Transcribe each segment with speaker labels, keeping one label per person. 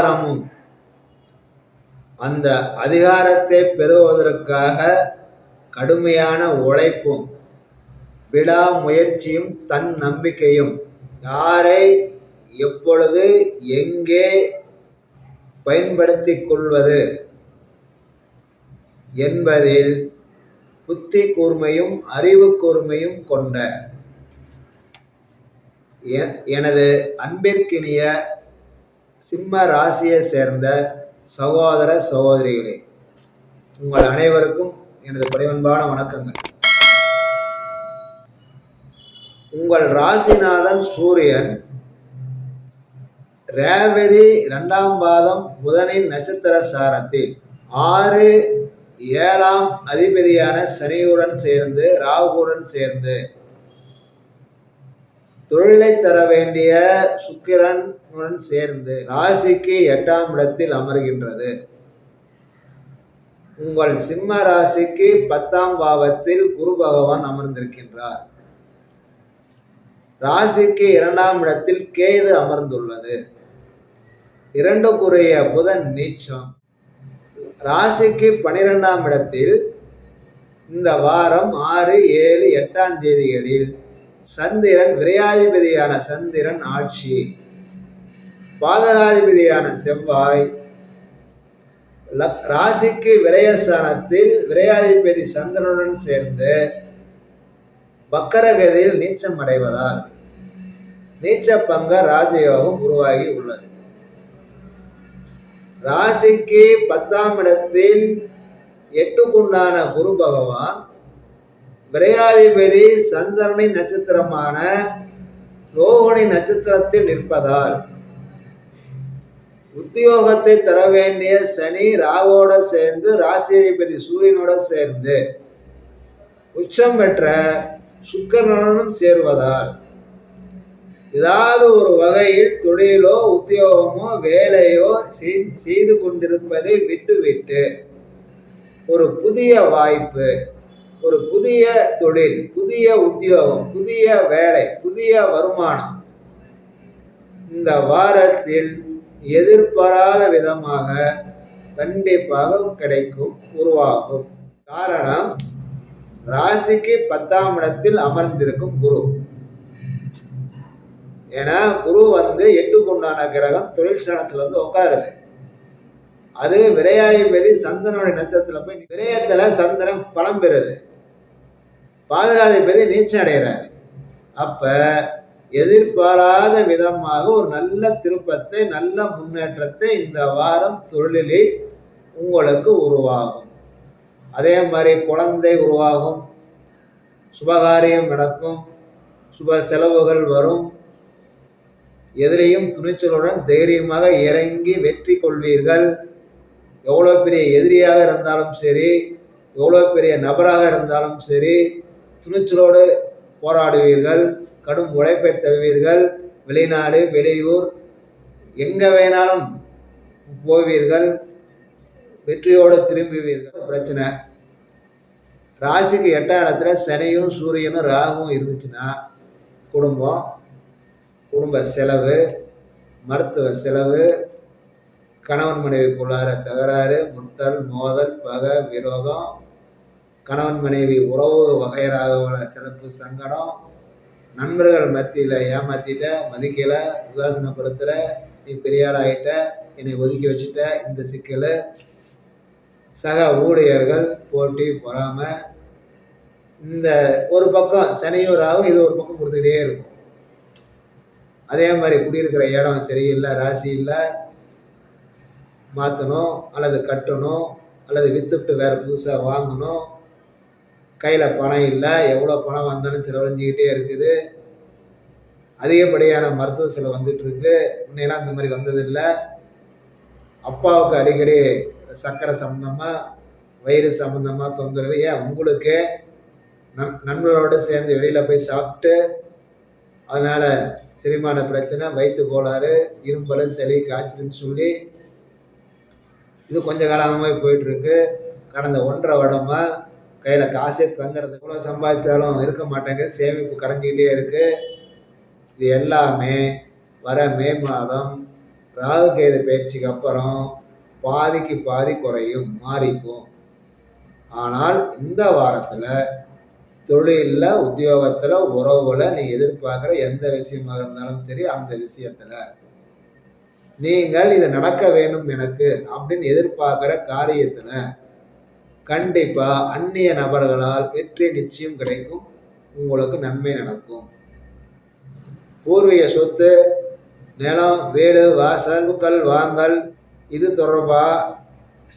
Speaker 1: அதிகாரமும். அந்த அதிகாரத்தை பெறுவதற்காக கடுமையான உழைப்பும் விடாமுயற்சியும் தன் நம்பிக்கையும். யாரை எப்பொழுது எங்கே பயன்படுத்திக் கொள்வது என்பதில் புத்தி கூர்மையும் அறிவு கூர்மையும் கொண்ட எனது அன்பிற்கினிய சிம்ம ராசியை சேர்ந்த சகோதர சகோதரிகளே உங்கள் அனைவருக்கும் எனது பணிவன்பான வணக்கங்கள். உங்கள் ராசிநாதன் சூரியன் ரேவதி இரண்டாம் பாதம் புதனின் நட்சத்திர சாரத்தில் ஆறு ஏழாம் அதிபதியான சனியுடன் சேர்ந்து ராகுவுடன் சேர்ந்து தொழிலை தர வேண்டிய சுக்கிரனுடன் சேர்ந்து ராசிக்கு எட்டாம் இடத்தில் அமர்கின்றது. உங்கள் சிம்ம ராசிக்கு பத்தாம் பாவத்தில் குரு பகவான் அமர்ந்திருக்கின்றார். ராசிக்கு இரண்டாம் இடத்தில் கேது அமர்ந்துள்ளது. இரண்டுக்குரிய புதன் நீச்சம். ராசிக்கு பனிரெண்டாம் இடத்தில் இந்த வாரம் ஆறு ஏழு எட்டாம் தேதிகளில் சந்திரன் விரையாதிபதியான சந்திரன் ஆட்சி. பாதகாதிபதியான செவ்வாய். லக்- ராசிக்கு விரயஸ்தானத்தில் விரையாதிபதி சந்திரனுடன் சேர்ந்து வக்கரகதியில் நீச்சம் அடைவதால் நீச்ச பங்க ராஜயோகம் உருவாகி உள்ளது. ராசிக்கு பத்தாம் இடத்தில் எட்டுக்குண்டான குரு பகவான் விரையாதிபதி சந்திரனை நட்சத்திரமான ரோகிணி நட்சத்திரத்தில் நிற்பதால் உத்தியோகத்தை தர வேண்டிய சனி ராவோட சேர்ந்து ராசியாதிபதி சூரியனோட சேர்ந்து உச்சம் பெற்ற சுக்கரனும் சேருவதால் ஏதாவது ஒரு வகையில் தொழிலோ உத்தியோகமோ வேலையோ செய்து கொண்டிருப்பதை விட்டுவிட்டு ஒரு புதிய வாய்ப்பு ஒரு புதிய தொழில் புதிய உத்தியோகம் புதிய வேலை புதிய வருமானம். இந்த வாரத்தில் எதிர்பாராத விதமாக கண்டிப்பாக கிடைக்கும் உருவாகும். காரணம் ராசிக்கு பத்தாம் இடத்தில் அமர்ந்திருக்கும் குரு. ஏன்னா குரு வந்து எட்டுக்குண்டான கிரகம் தொழில் சனத்துல வந்து உட்காருது அது விரையாதிபதி சந்திரனுடைய நட்சத்திரத்துல போய் விரயத்துல சந்தனம் பலம் பெறுது. பாதுகாதிபதி நீச்சம் அடைகிறாரு அப்ப எதிர்பாராத விதமாக ஒரு நல்ல திருப்பத்தை நல்ல முன்னேற்றத்தை இந்த வாரம் தொழிலில் உங்களுக்கு உருவாகும். அதே மாதிரி குழந்தை உருவாகும். சுபகாரியம் நடக்கும். சுப செலவுகள் வரும். எதிலையும் துணிச்சலுடன் தைரியமாக இறங்கி வெற்றி கொள்வீர்கள். எவ்வளோ பெரிய எதிரியாக இருந்தாலும் சரி எவ்வளோ பெரிய நபராக இருந்தாலும் சரி துணிச்சலோடு போராடுவீர்கள் கடும் உழைப்பை தருவீர்கள் வெளிநாடு வெளியூர் எங்கே வேணாலும் போவீர்கள் வெற்றியோடு திரும்புவீர்கள். பிரச்சனை? ராசிக்கு எட்டாம் இடத்துல சனியும் சூரியனும் ராகுவும் இருந்துச்சுன்னா குடும்பம் குடும்ப செலவு மருத்துவ செலவு கணவன் மனைவி பொருளாதார தகராறு முட்டல் மோதல் பகை விரோதம் கணவன் மனைவி உறவு வகையராக உள்ள சிறப்பு சங்கடம். நண்பர்கள் மத்தியில் ஏமாத்திட்ட மதிக்கல உதாசீனப்படுத்துகிற நீ பெரிய ஆகிட்ட என்னை ஒதுக்கி வச்சுட்ட இந்த சிக்கல். சக ஊழியர்கள் போட்டி பொறாமை இந்த ஒரு பக்கம் சனியூராகவும் இது ஒரு பக்கம் கொடுத்துக்கிட்டே இருக்கும். அதே மாதிரி குடியிருக்கிற இடம் சரியில்லை ராசி இல்லை மாற்றணும் அல்லது கட்டணும் அல்லது வித்துவிட்டு வேறு புதுசாக வாங்கணும். கையில் பணம் இல்லை எவ்வளோ பணம் வந்தாலும் செலவழிஞ்சிக்கிட்டே இருக்குது. அதிகப்படியான மருத்துவ செலவு வந்துட்டுருக்கு முன்னையெல்லாம் அந்த மாதிரி வந்ததில்லை அப்பாவுக்கு அடிக்கடி சர்க்கரை சம்மந்தமாக வயிறு சம்மந்தமாக தொந்தரவு. ஏன்? உங்களுக்கு நண் நண்பர்களோடு சேர்ந்து வெளியில் போய் சாப்பிட்டு அதனால் செரிமான பிரச்சனை வயிற்று கோளாறு இரும்பல் சளி காய்ச்சல்னு சொல்லி இது கொஞ்ச காலமாகவே போயிட்டுருக்கு கடந்த ஒன்றரை வருடமா கையில் காசே தங்குறது எவ்வளோ சம்பாதிச்சாலும் இருக்க மாட்டேங்குது. சேமிப்பு கரைஞ்சிக்கிட்டே இருக்குது இது எல்லாமே வர மே மாதம் ராகு கேது பயிற்சிக்கு அப்புறம் பாதிக்கு பாதி குறையும் மாறிக்கும் ஆனால் இந்த வாரத்தில் தொழிலில் உத்தியோகத்தில் உறவுல நீ எதிர்பார்க்குற எந்த விஷயமாக இருந்தாலும் சரி அந்த விஷயத்தில் நீங்கள் இது நடக்க வேண்டும் எனக்கு அப்படின்னு எதிர்பார்க்குற காரியத்தில் கண்டிப்பாக அந்நிய நபர்களால் வெற்றி நிச்சயம் கிடைக்கும். உங்களுக்கு நன்மை நடக்கும். பூர்வீக சொத்து நிலம் வீடு வாசல் கல் வாங்கல் இது தொடர்பாக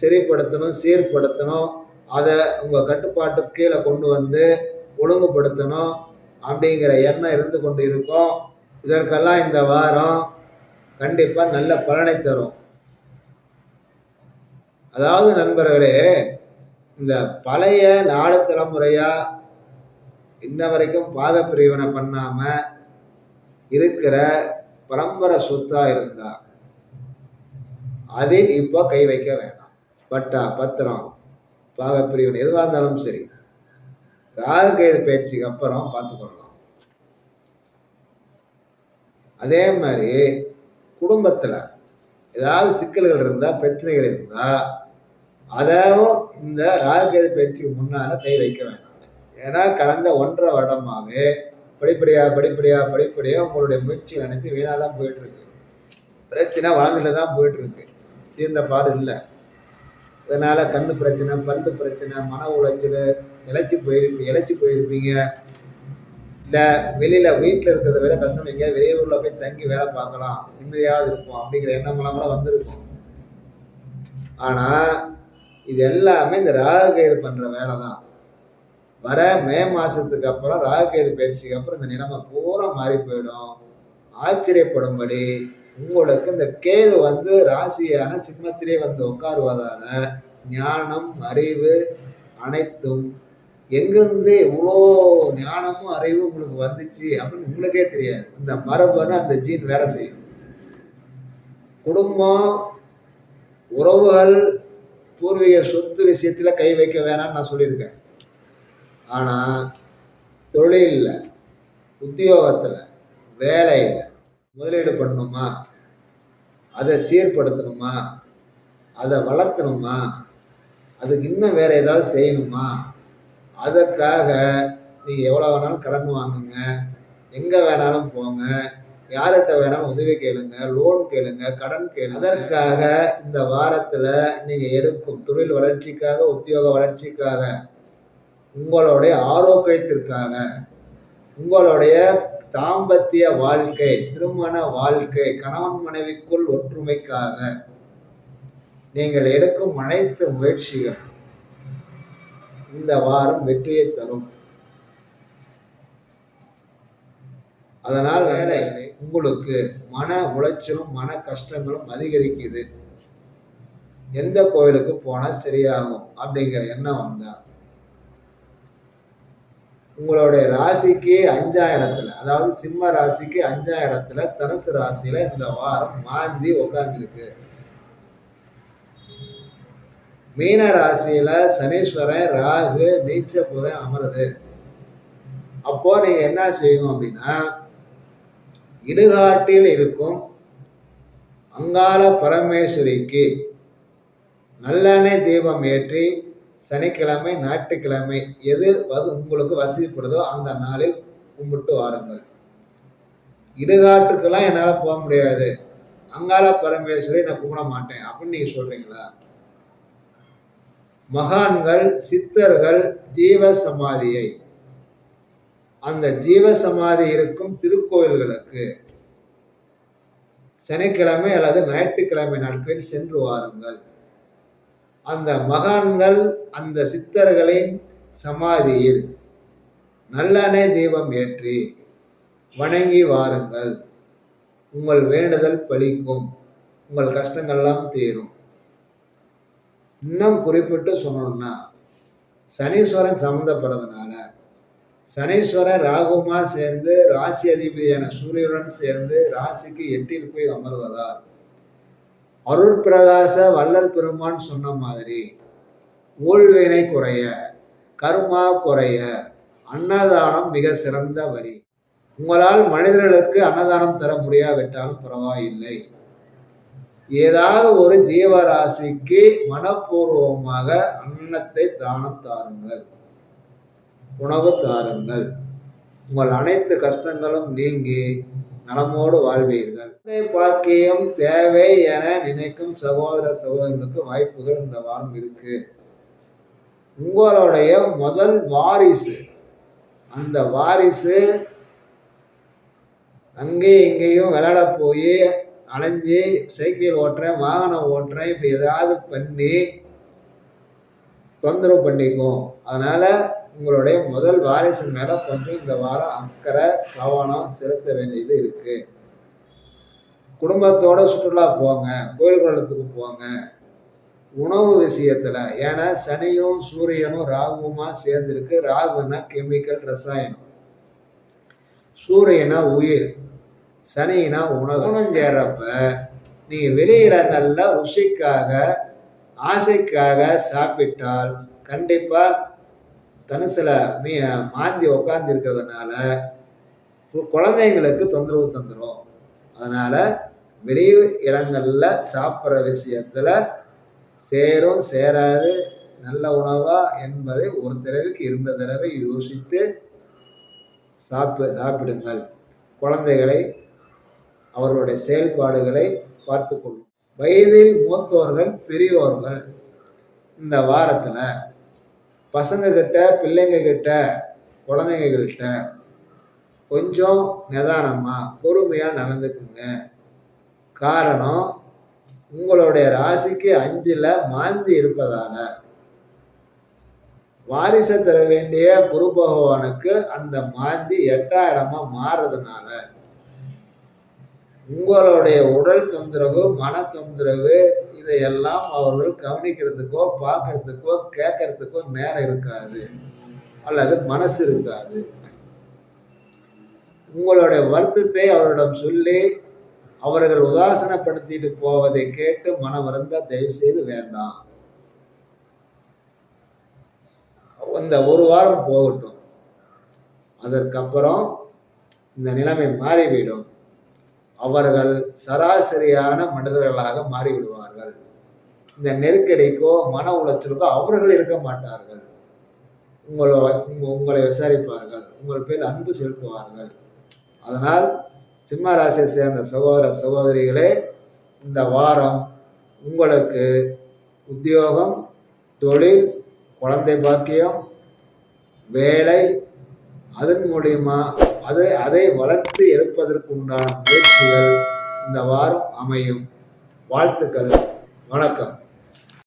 Speaker 1: சரிப்படுத்தணும் சீர்படுத்தணும். அதை உங்கள் கட்டுப்பாட்டு கீழே கொண்டு வந்து ஒழுங்குபடுத்தணும் அப்படிங்கிற எண்ணம் இருந்து கொண்டு இருக்கும். இதற்கெல்லாம் இந்த வாரம் கண்டிப்பாக நல்ல பலனை தரும். அதாவது நண்பர்களே இந்த பழைய நாலு தலைமுறையாக இன்ன வரைக்கும் பாத பிரிவினை பண்ணாமல் இருக்கிற பரம்பரை சொத்தா இருந்தா அதில் இப்போ கை வைக்க வேண்டாம் பட்டா பத்திரம் பாகப்பிரிவினை எதுவாக இருந்தாலும் சரி. ராககேது பயிற்சிக்கு அப்புறம் பார்த்துக்கொள்ளலாம். அதே மாதிரி குடும்பத்தில் ஏதாவது சிக்கல்கள் இருந்தால் பிரச்சனைகள் இருந்தால் அதையும் இந்த ராகுகேது பயிற்சிக்கு முன்னால் கை வைக்க வேண்டாம். ஏன்னா கடந்த ஒன்றரை வருடமாகவே படிப்படியாக படிப்படியாக படிப்படியாக உங்களுடைய முயற்சிகள் அனைத்து வீணாக தான் போயிட்டுருக்கு. பிரச்சனை வளர்ந்துட்டு தான் போயிட்டுருக்கு. தீர்ந்த பாடு இல்லை. இதனால் கண்ணு பிரச்சனை பண்டு பிரச்சனை மன உளைச்சல் இழைச்சி போயிருப்பீங்க இழைச்சி போயிருப்பீங்க. இல்லை வெளியில் வீட்டில் இருக்கிறத விட பசங்க வெளியூரில் போய் தங்கி வேலை பார்க்கலாம். நிம்மதியாவது இருப்போம் அப்படிங்கிற எண்ணமெல்லாம் கூட வந்திருக்கும். ஆனால் இது எல்லாமே இந்த ராகு பண்ணுற வேலை தான் வர மே மாதத்துக்கு அப்புறம் ராகுகேது பயிற்சிக்கு அப்புறம் இந்த நிலைமை பூரா மாறி போயிடும். ஆச்சரியப்படும்படி உங்களுக்கு இந்த கேது வந்து ராசியான சிம்மத்திலே வந்து உட்காருவதால ஞானம் அறிவு அனைத்தும் எங்கிருந்து இவ்வளோ ஞானமும் அறிவும் உங்களுக்கு வந்துச்சு அப்படின்னு உங்களுக்கே தெரியாது. இந்த மரபுன்னு அந்த ஜீன் வேலை செய்யும். குடும்பம் உறவுகள் பூர்வீக சொத்து விஷயத்தில் கை வைக்க வேணாம்னு நான் சொல்லியிருக்கேன். ஆனால் தொழிலில் உத்தியோகத்தில் வேலையில் முதலீடு பண்ணணுமா? அதை சீர்படுத்தணுமா? அதை வளர்த்தணுமா? அதுக்கு இன்னும் வேறு ஏதாவது செய்யணுமா? அதற்காக நீ எவ்வளோ வேணாலும் கடன் வாங்குங்க. எங்கே வேணாலும் போங்க. யார்கிட்ட வேணாலும் உதவி கேளுங்க லோன் கேளுங்க கடன் கேளுங்க. அதற்காக இந்த வாரத்தில் நீங்கள் எடுக்கும் தொழில் வளர்ச்சிக்காக உத்தியோக வளர்ச்சிக்காக உங்களுடைய ஆரோக்கியத்திற்காக உங்களுடைய தாம்பத்திய வாழ்க்கை திருமண வாழ்க்கை கணவன் மனைவிக்குள் ஒற்றுமைக்காக நீங்கள் எடுக்கும் அனைத்து முயற்சிகள் இந்த வாரம் வெற்றியை தரும். அதனால் வேலை உங்களுக்கு மன உளைச்சலும் மன கஷ்டங்களும் அதிகரிக்குது. எந்த கோயிலுக்கு போனால் சரியாகும் அப்படிங்கிற எண்ணம் வந்தால் உங்களுடைய ராசிக்கு அஞ்சாம் இடத்துல அதாவது சிம்ம ராசிக்கு அஞ்சாம் இடத்துல தனுசு ராசியில இந்த வாரம் மாந்தி உட்காந்துருக்கு மீன ராசியில சனீஸ்வரன் ராகு நீச்ச புதன் அமருது. அப்போ நீங்க என்ன செய்யணும் அப்படின்னா இடுகாட்டில் இருக்கும் அங்காள பரமேஸ்வரிக்கு நல்லெண்ணெய் தீபம் ஏற்றி சனிக்கிழமை ஞாயிற்றுக்கிழமை எது வது உங்களுக்கு வசதிப்படுதோ அந்த நாளில் கும்பிட்டு வாருங்கள். இடுகாட்டுக்கெல்லாம் என்னால் போக முடியாது. அங்காள பரமேஸ்வரி நான் கும்பிட மாட்டேன். அப்படின்னு நீங்கள் சொல்கிறீங்களா மகான்கள் சித்தர்கள் ஜீவ சமாதியை அந்த ஜீவ சமாதி இருக்கும் திருக்கோயில்களுக்கு சனிக்கிழமை அல்லது ஞாயிற்றுக்கிழமை நாட்களில் சென்று வாருங்கள். அந்த மகான்கள் அந்த சித்தர்களின் சமாதியில் நல்லெண்ணெய் தீபம் ஏற்றி வணங்கி வாருங்கள். உங்கள் வேண்டுதல் பலிக்கும். உங்கள் கஷ்டங்கள்லாம் தீரும். இன்னும் குறிப்பிட்டு சொன்னோம்னா சனீஸ்வரன் சம்மந்தப்படுறதுனால சனீஸ்வரர் ராகுமா சேர்ந்து ராசி அதிபதியான சூரியனுடன் சேர்ந்து ராசிக்கு எட்டில் போய் அமர்வதால் அருள் பிரகாச வள்ளல் பெருமான் சொன்ன மாதிரி ஊழ்வினை குறைய கர்மா குறைய அன்னதானம் மிக சிறந்த வழி. உங்களால் மனிதர்களுக்கு அன்னதானம் தர முடியாவிட்டாலும் பரவாயில்லை. ஏதாவது ஒரு ஜீவராசிக்கு மனப்பூர்வமாக அன்னத்தை தானம் தாருங்கள். உணவு தாருங்கள் உங்கள் அனைத்து கஷ்டங்களும் நீங்கி நலமோடு வாழ்வீர்கள். பாக்கியம் தேவை என நினைக்கும் சகோதர சகோதரர்களுக்கு வாய்ப்புகள் இந்த வாரம் இருக்கு. உங்களுடைய முதல் வாரிசு. அந்த வாரிசு அங்கேயும் இங்கேயும் விளையாட போய் அலைஞ்சு சைக்கிள் ஓட்டுறேன் வாகனம் ஓட்டுறேன் இப்படி ஏதாவது பண்ணி தொந்தரவு பண்ணிக்கும். அதனால உங்களுடைய முதல் வாரிசு மேல கொஞ்சம் இந்த வாரம் அக்கறை கவனம் செலுத்த வேண்டியது இருக்கு. குடும்பத்தோட சுற்றுலா போங்க கோயில் குளத்துக்கு போங்க. உணவு விஷயத்துல ஏன்னா சனியும் சூரியனும் ராகுமா சேர்ந்திருக்கு. ராகுனா கெமிக்கல் ரசாயனம். சூரியனா உயிர் சனினா உணவு. உணவு. சேர்றப்ப நீங்க வெளியிடங்கள்ல ருசிக்காக ஆசைக்காக சாப்பிட்டால் கண்டிப்பா தனுசுல மீ மாந்தி உட்கார்ந்து இருக்கிறதுனால குழந்தைங்களுக்கு தொந்தரவு தந்துடும் அதனால வெளி இடங்கள்ல சாப்பிட்ற விஷயத்துல சேரும் சேராது நல்ல உணவா என்பதை ஒரு தடவைக்கு இருந்த தடவை யோசித்து சாப்பி சாப்பிடுங்கள். குழந்தைகளை அவர்களுடைய செயல்பாடுகளை பார்த்து கொள்ளும் வயதில் மூத்தோர்கள் பெரியோர்கள் இந்த வாரத்துல பசங்க கிட்ட பிள்ளைங்க கிட்ட குழந்தைங்க கிட்ட கொஞ்சம் நிதானமா பொறுமையா நடந்துக்குங்க. காரணம் உங்களுடைய ராசிக்கு அஞ்சில் மாந்தி இருப்பதால. வாரிசை தர வேண்டிய குரு பகவானுக்கு அந்த மாந்தி எட்டாம் இடமா மாறுறதுனால. உங்களுடைய உடல் தொந்தரவு மன தொந்தரவு இதையெல்லாம் அவர்கள் கவனிக்கிறதுக்கோ பார்க்கறதுக்கோ கேட்கறதுக்கோ நேரம் இருக்காது. அல்லது மனசு இருக்காது. உங்களுடைய வருத்தத்தை அவரிடம் சொல்லி அவர்கள் உதாசனப்படுத்திட்டு போவதை கேட்டு மனம் வருந்த தயவு செய்து வேண்டாம். இந்த ஒரு வாரம் போகட்டும். அதற்கப்புறம் இந்த நிலைமை மாறிவிடும். அவர்கள் சராசரியான மனிதர்களாக மாறிவிடுவார்கள். இந்த நெருக்கடிக்கோ மன உளைச்சலுக்கோ அவர்கள் இருக்க மாட்டார்கள். உங்களை உங்களை விசாரிப்பார்கள். உங்கள் பேர் அன்பு செலுத்துவார்கள். அதனால் சிம்ம ராசியை சேர்ந்த சகோதர சகோதரிகளே இந்த வாரம் உங்களுக்கு உத்தியோகம் தொழில் குழந்தை பாக்கியம் வேலை அதன் மூலியமா அதை அதை வளர்த்து எடுப்பதற்கு உண்டான முயற்சிகள் இந்த வாரம் அமையும். வாழ்த்துக்கள். வணக்கம்.